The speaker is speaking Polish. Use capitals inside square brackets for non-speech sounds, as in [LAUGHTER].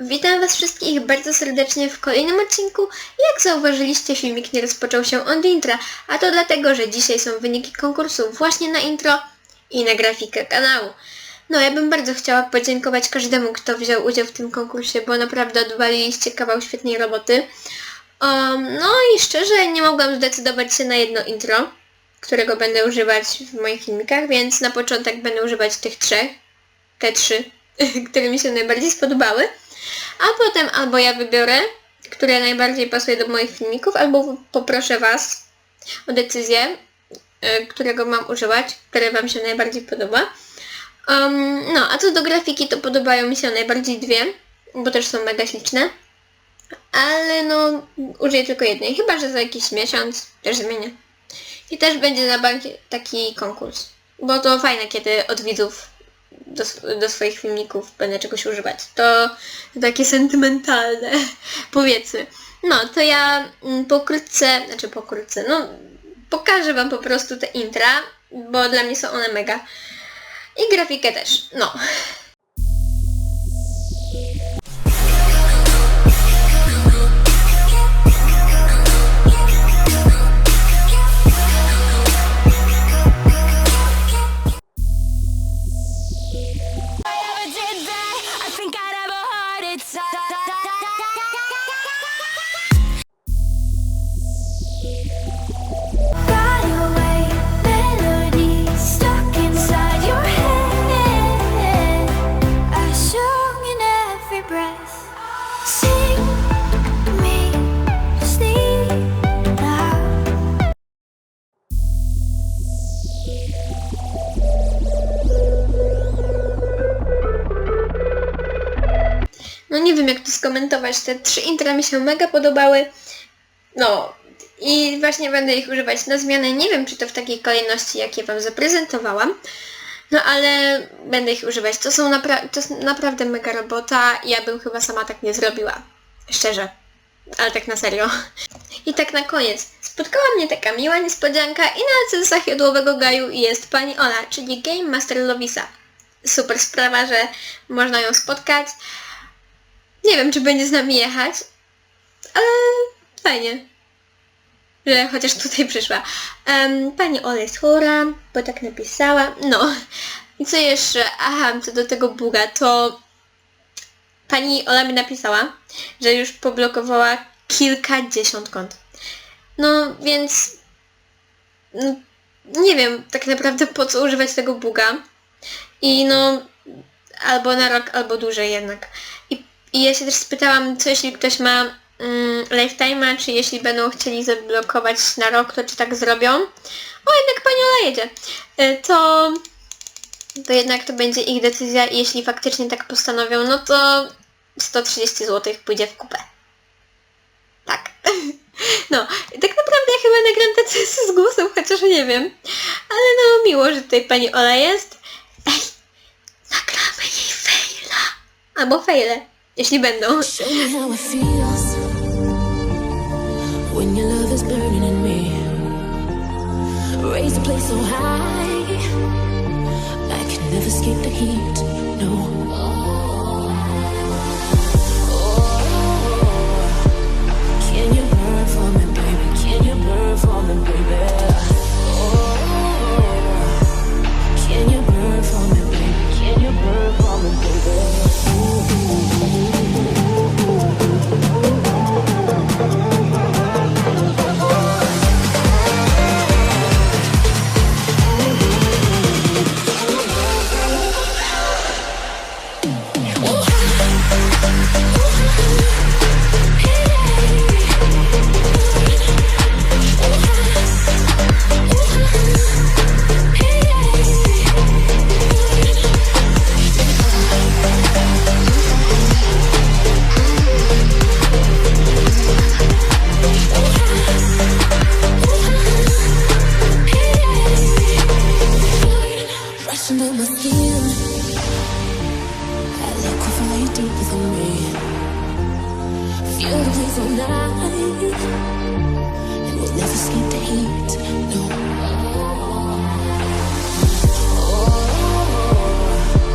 Witam Was wszystkich bardzo serdecznie w kolejnym odcinku. Jak zauważyliście, filmik nie rozpoczął się od intra, a to dlatego, że dzisiaj są wyniki konkursu właśnie na intro i na grafikę kanału. No, ja bym bardzo chciała podziękować każdemu, kto wziął udział w tym konkursie, bo naprawdę odwaliliście kawał świetnej roboty. Um, no i szczerze nie mogłam zdecydować się na jedno intro, którego będę używać w moich filmikach, więc na początek będę używać tych trzech, te trzy, [LAUGHS] które mi się najbardziej spodobały. A potem albo ja wybiorę, które najbardziej pasuje do moich filmików, albo poproszę Was o decyzję, y, którego mam używać, które Wam się najbardziej podoba. Um, no, a co do grafiki, to podobają mi się najbardziej dwie, bo też są mega śliczne. Ale no, użyję tylko jednej, chyba że za jakiś miesiąc też zmienię. I też będzie na bank taki konkurs. Bo to fajne, kiedy od widzów do, do swoich filmików będę czegoś używać. To takie sentymentalne, [LAUGHS] powiedzmy. No, to ja mm, pokrótce, znaczy pokrótce, no pokażę Wam po prostu te intra, bo dla mnie są one mega. I grafikę też, no. [LAUGHS] nie wiem jak to skomentować, te trzy intra mi się mega podobały. No i właśnie będę ich używać na zmianę. Nie wiem czy to w takiej kolejności jakie Wam zaprezentowałam. No ale będę ich używać. To są napra- to jest naprawdę mega robota. Ja bym chyba sama tak nie zrobiła. Szczerze. Ale tak na serio. I tak na koniec. Spotkała mnie taka miła niespodzianka i na censach jodłowego gaju jest pani Ola, czyli Game Master Lovisa. Super sprawa, że można ją spotkać. Nie wiem, czy będzie z nami jechać, ale fajnie, że chociaż tutaj przyszła. Em, pani Ola jest chora, bo tak napisała. No. I co jeszcze? Aha, co do tego buga, to pani Ola mi napisała, że już poblokowała kilkadziesiąt kont. No, więc no, nie wiem tak naprawdę po co używać tego buga. I no, albo na rok, albo dłużej jednak. I, i ja się też spytałam, co jeśli ktoś ma mm, lifetime'a, czy jeśli będą chcieli zablokować na rok, to czy tak zrobią. O, jednak pani Ola jedzie. Y, To, to jednak to będzie ich decyzja i jeśli faktycznie tak postanowią, no to 130 zł pójdzie w kupę. Tak. [LAUGHS] No, tak naprawdę ja chyba nagram te cesy z głosem, chociaż nie wiem. Ale no, miło, że tutaj pani Ola jest. Ej, nagramy jej faila. Albo faile, jeśli będą. When your love is burning in me. Raise the place so high, I can never escape the heat. No. Night. And we'll never escape the heat. No.